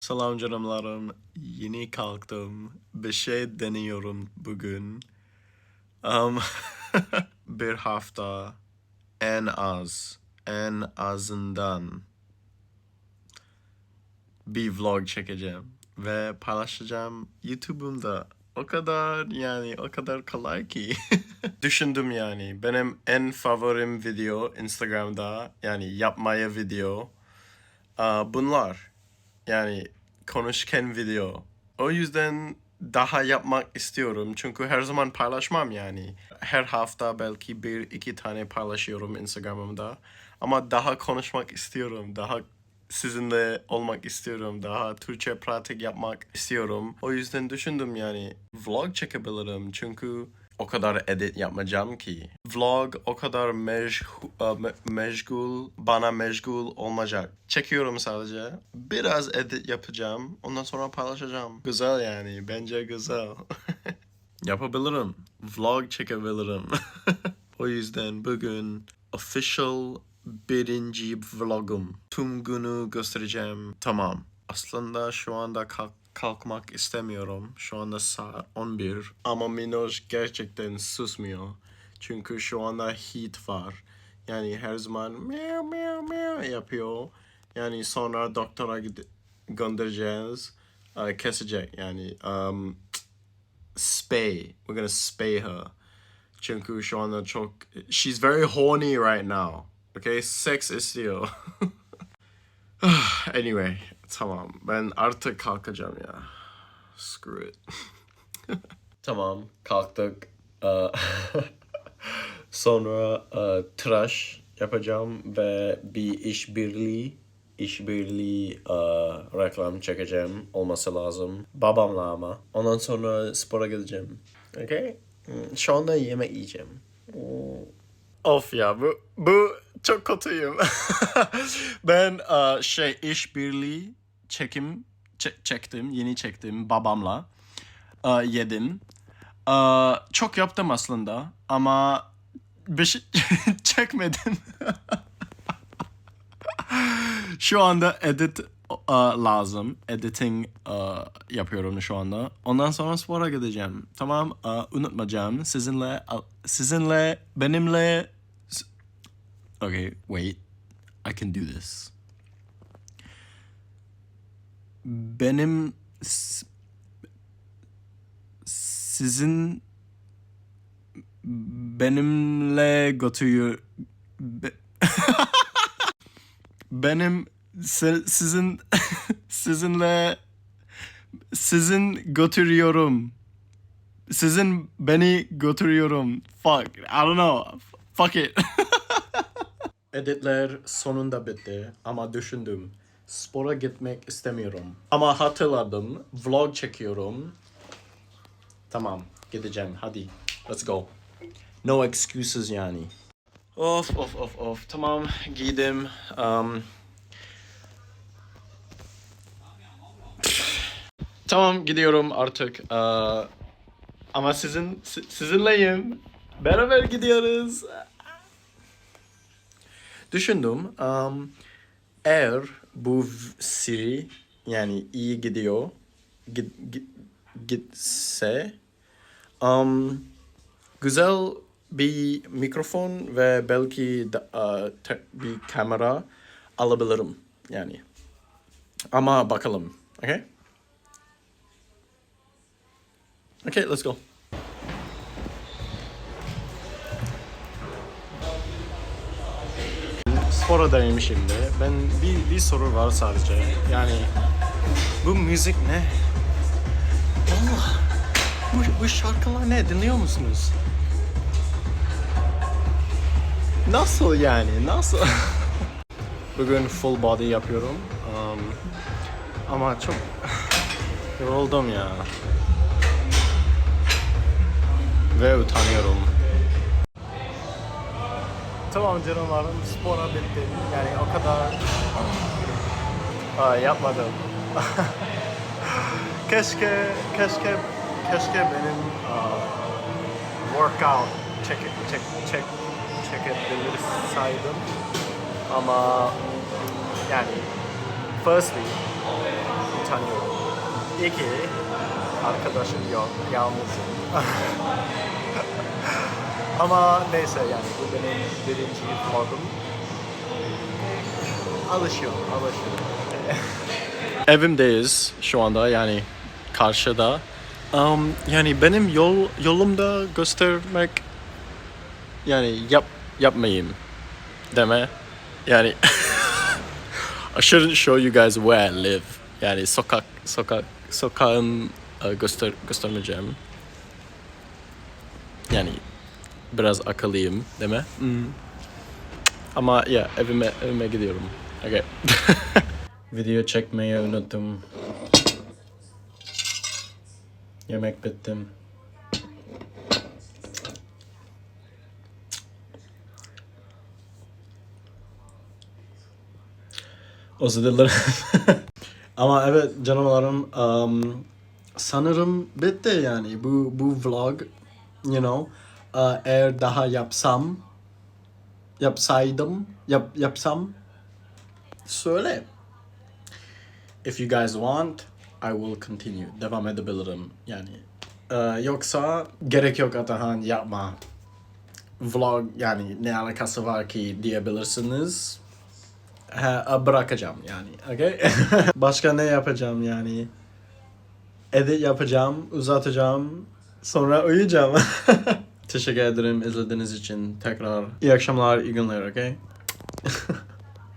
Selam canımlarım. Yeni kalktım. Bir şey deniyorum bugün. Um, bir hafta en az, en azından bir vlog çekeceğim ve paylaşacağım YouTube'umda. O kadar yani o kadar kolay ki. Düşündüm yani benim en favorim video Instagram'da yani yapmaya video. Aa, bunlar yani konuşken video. O yüzden daha yapmak istiyorum çünkü her zaman paylaşmam yani. Her hafta belki bir iki tane paylaşıyorum Instagram'ımda. Ama daha konuşmak istiyorum. Daha sizinle olmak istiyorum. Daha Türkçe pratik yapmak istiyorum. O yüzden düşündüm yani vlog çekebilirim çünkü o kadar edit yapmayacağım ki. Vlog o kadar meşgu, e, me- meşgul, bana meşgul olmayacak. Çekiyorum sadece. Biraz edit yapacağım. Ondan sonra paylaşacağım. Güzel yani. Bence güzel. Yapabilirim. Vlog çekebilirim. o yüzden bugün official birinci vlogum. Tüm günü göstereceğim. Tamam. Aslında şu anda kalk kalkmak istemiyorum. Şu anda saat 11. Ama Minoj gerçekten susmuyor. Çünkü şu anda heat var. Yani her zaman meow meow meow yapıyor. Yani sonra doktora göndereceğiz. Ee, kesecek yani. Um, spay. We're gonna spay her. Çünkü şu anda çok... She's very horny right now. Okay? Sex istiyor. anyway. Tamam. Ben artık kalkacağım ya. Screw it. tamam. Kalktık. Ee, Sonra e, tıraş yapacağım ve bir işbirliği işbirliği e, reklam çekeceğim olması lazım. Babamla ama. Ondan sonra spora gideceğim. Okay? Hmm, Şu anda yemek yiyeceğim. Hmm. Of ya bu bu çok kötüyüm. ben e, şey işbirliği çekim çe- çektim yeni çektim babamla e, yedim. E, çok yaptım aslında ama bir şey çekmedim. şu anda edit e, lazım. Editing e, yapıyorum şu anda. Ondan sonra spora gideceğim. Tamam, e, unutmayacağım. Sizinle sizinle benimle Okay, wait. I can do this. Benim sizin benimle götürüyor be- benim se- sizin sizinle sizin götürüyorum. Sizin beni götürüyorum. Fuck I don't know. Fuck it. Editler sonunda bitti ama düşündüm spora gitmek istemiyorum ama hatırladım vlog çekiyorum Tamam, gideceğim. Hadi, let's go. No excuses yani. Of of of of. Tamam, giydim. Um, tamam, gidiyorum artık. Ee, ama sizin si- sizinleyim. Beraber gidiyoruz. Düşündüm. Um, eğer bu Siri yani iyi gidiyor, git, git, gitse um, güzel bir mikrofon ve belki da, uh, te- bir kamera alabilirim yani. Ama bakalım. Okay? Okay, let's go. Sporadayım şimdi. Ben bir, bir soru var sadece. Yani bu müzik ne? Allah. Bu, bu şarkılar ne? Dinliyor musunuz? Nasıl yani? Nasıl? Bugün full body yapıyorum. Um, ama çok yoruldum ya. Ve utanıyorum. Tamam canımlarım spora bitti. Yani o kadar Aa, yapmadım. keşke keşke keşke benim aa, workout çek çek çek çekebilirsaydım ama yani firstly utanıyorum. İki, arkadaşım yok, yalnızım. Ama neyse yani bu benim birinci vlogum. Alışıyorum, alışıyorum. Evimdeyiz şu anda yani karşıda. Um, yani benim yol yolumda göstermek yani yap yapmayayım deme. Yani I shouldn't show you guys where I live. Yani sokak sokak sokağın e, göster göstermeyeceğim. Yani biraz akıllıyım deme. Hmm. Ama ya evime evime gidiyorum. Okay. Video çekmeyi unuttum. Yemek bittim. Özür dilerim. Ama evet canavarım um, sanırım bitti yani bu bu vlog you know eğer daha yapsam yapsaydım yap yapsam söyle. If you guys want, I will continue. Devam edebilirim yani. Ee, yoksa gerek yok Atahan yapma. Vlog yani ne alakası var ki diyebilirsiniz. Ha, bırakacağım yani. Okay? Başka ne yapacağım yani? Edit yapacağım, uzatacağım, sonra uyuyacağım. Teşekkür ederim izlediğiniz için tekrar. İyi akşamlar, iyi günler, okay?